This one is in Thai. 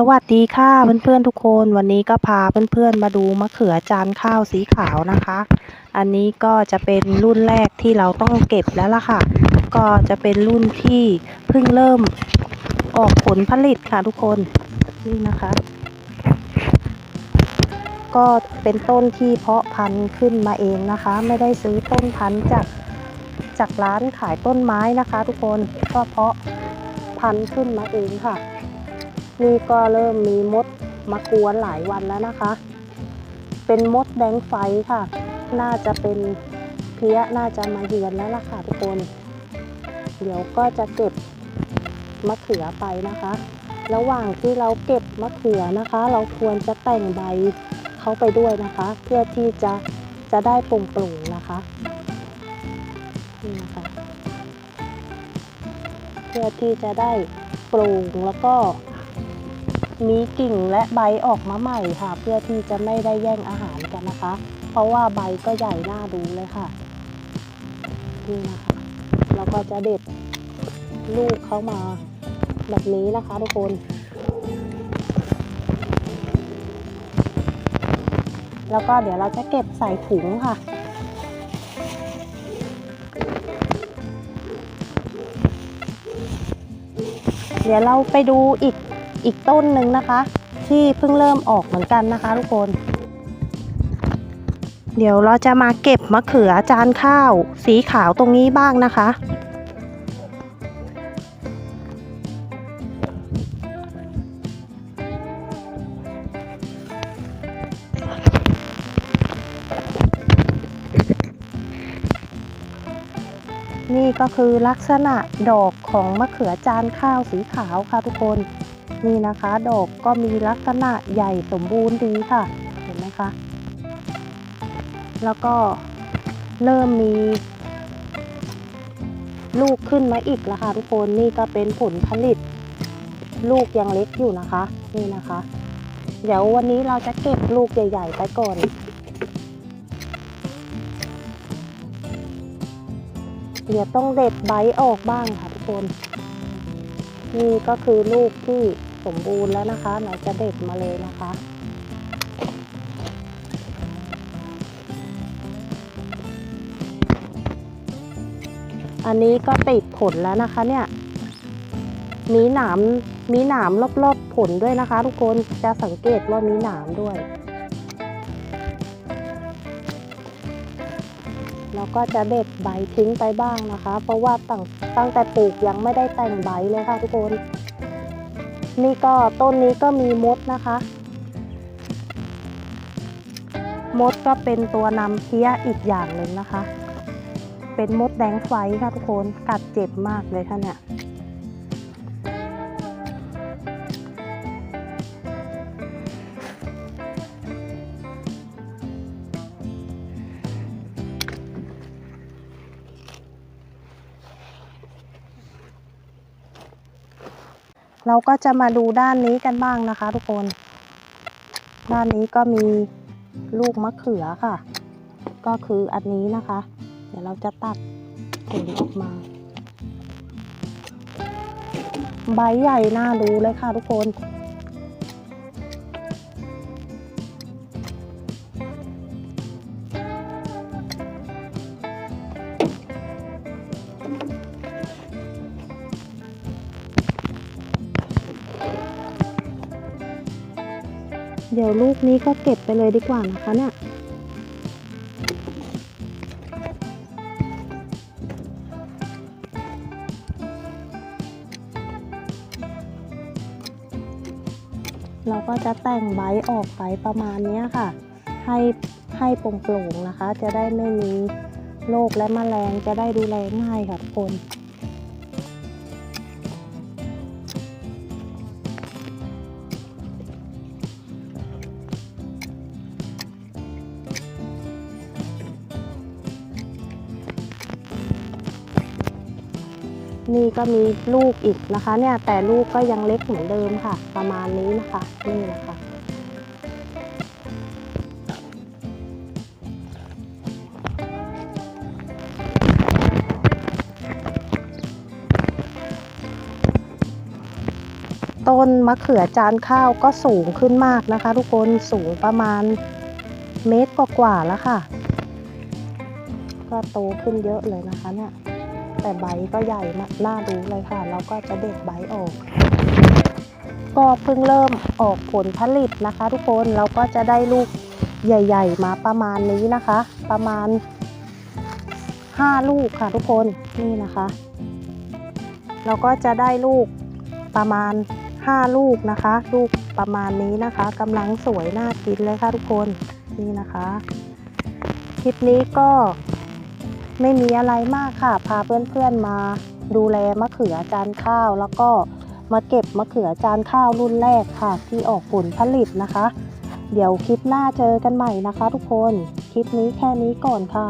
สวัสดีค่ะเพื่อนๆทุกคนวันนี้ก็พาเพื่อนๆมาดูมะเขือจานข้าวสีขาวนะคะ อันนี้ก็จะเป็นรุ่นแรกที่เราต้องเก็บแล้วล่ะค่ะ ก็จะเป็นรุ่นที่เพิ่งเริ่มออกผลผลิตค่ะทุกคนนี่นะคะ ก็เป็นต้นที่เพาะพันธุ์ขึ้นมาเองนะคะ ไม่ได้ซื้อต้นพันธุ์จากจากร้านขายต้นไม้นะคะ ทุกคนก็เพาะพันธุ์ขึ้นมาเองค่ะ นี่ก็เริ่มมีมดมากวนหลายวันแล้วนะคะ เป็นมดแดงไฟค่ะ น่าจะเป็นเพี้ยน่าจะมาเยือนแล้วล่ะค่ะทุกคน เดี๋ยวก็จะเก็บมะเขือไปนะคะ ระหว่างที่เราเก็บมะเขือนะคะ เราควรจะแต่งใบเขาไปด้วยนะคะ เพื่อที่จะจะได้โปร่งๆนะคะนี่นะคะเพื่อที่จะได้โปร่งแล้วก็ มีกิ่งและใบออกมาใหม่ค่ะ เพื่อที่จะไม่ได้แย่งอาหารกันนะคะ เพราะว่าใบก็ใหญ่น่าดูเลยค่ะนี่นะคะเราก็จะเด็ดลูกเขามาแบบนี้นะคะทุกคน แล้วก็เดี๋ยวเราจะเก็บใส่ถุงค่ะเดี๋ยวเราไปดูอีก อีกต้นหนึ่งนะคะ ที่เพิ่งเริ่มออกเหมือนกันนะคะทุกคน เดี๋ยวเราจะมาเก็บมะเขือจานข้าว สีขาวตรงนี้บ้างนะคะ นี่ก็คือลักษณะดอกของมะเขือจานข้าวสีขาวค่ะทุกคน นี่นะคะ ดอกก็มีลักษณะใหญ่สมบูรณ์ดีค่ะ เห็นไหมคะ แล้วก็เริ่มมี ลูกขึ้นมาอีกแล้วค่ะทุกคนนี่ก็เป็นผลผลิต ลูกยังเล็กอยู่นะคะ นี่นะคะ เดี๋ยววันนี้เราจะเก็บลูกใหญ่ ๆ ไปก่อนเดี๋ยวต้องเด็ดใบออกบ้างค่ะทุกคน นี่ก็คือลูกที่ มบูรณ์แล้วนะคะเราจะเด็ดมาเลยนะคะอันนี้ก็ติดผลแล้วนะคะเนี่ย มีหนาม มีหนามรอบๆผลด้วยนะคะ ทุกคน จะสังเกตว่ามีหนามด้วย แล้วก็จะเด็ดใบทิ้งไปบ้างนะคะ เพราะว่าตั้งตั้งแต่ปลูกยังไม่ได้แต่งใบเลยค่ะทุกคน นี่ก็ต้นนี้ก็มีมดนะคะ มดก็เป็นตัวนำเพี้ยอีกอย่างหนึ่งนะคะ เป็นมดแดงไฟค่ะทุกคนกัดเจ็บมากเลยค่ะเนี่ย เราก็จะมาดูด้านนี้กันบ้างนะคะ ทุกคน ด้านนี้ก็มีลูกมะเขือค่ะ ก็คืออันนี้นะคะ เดี๋ยวเราจะตัดผลออกมา ใบใหญ่น่าดูเลยค่ะทุกคน เดี๋ยวลูกนี้ก็เก็บไปเลยดีกว่านะคะเนี่ยเราก็จะแต่งใบออกไปประมาณนี้ค่ะ ให้ให้โปร่งๆนะคะ จะได้ไม่มีโรคและแมลงจะได้ดูแลง่ายค่ะทุกคน นี่ก็มีลูกอีกนะคะเนี่ยแต่ลูกก็ยังเล็กเหมือนเดิมค่ะ ประมาณนี้นะคะนี่นะคะต้นมะเขือจานข้าวก็สูงขึ้นมากนะคะ ทุกคนสูงประมาณเมตรกว่าๆแล้วค่ะ ก็โตขึ้นเยอะเลยนะคะเนี่ย แต่ใบก็ใหญ่มากน่าดูเลยค่ะเราก็จะเด็ดใบออก ก็เพิ่งเริ่มออกผลผลิตนะคะ ทุกคนเราก็จะได้ลูกใหญ่ ๆ มาประมาณนี้นะคะ ประมาณ 5 ลูกค่ะทุกคนนี่นะคะ เราก็จะได้ลูกประมาณ 5 ลูกนะคะ ลูกประมาณนี้นะคะกำลังสวยน่ากินเลยค่ะทุกคนนี่นะคะ คลิปนี้ก็ ไม่มีอะไรมากค่ะ พาเพื่อนๆมาดูแลมะเขือจานข้าว แล้วก็มาเก็บมะเขือจานข้าวรุ่นแรกค่ะ ที่ออกผลผลิตนะคะ เดี๋ยวคลิปหน้าเจอกันใหม่นะคะ ทุกคน คลิปนี้แค่นี้ก่อนค่ะ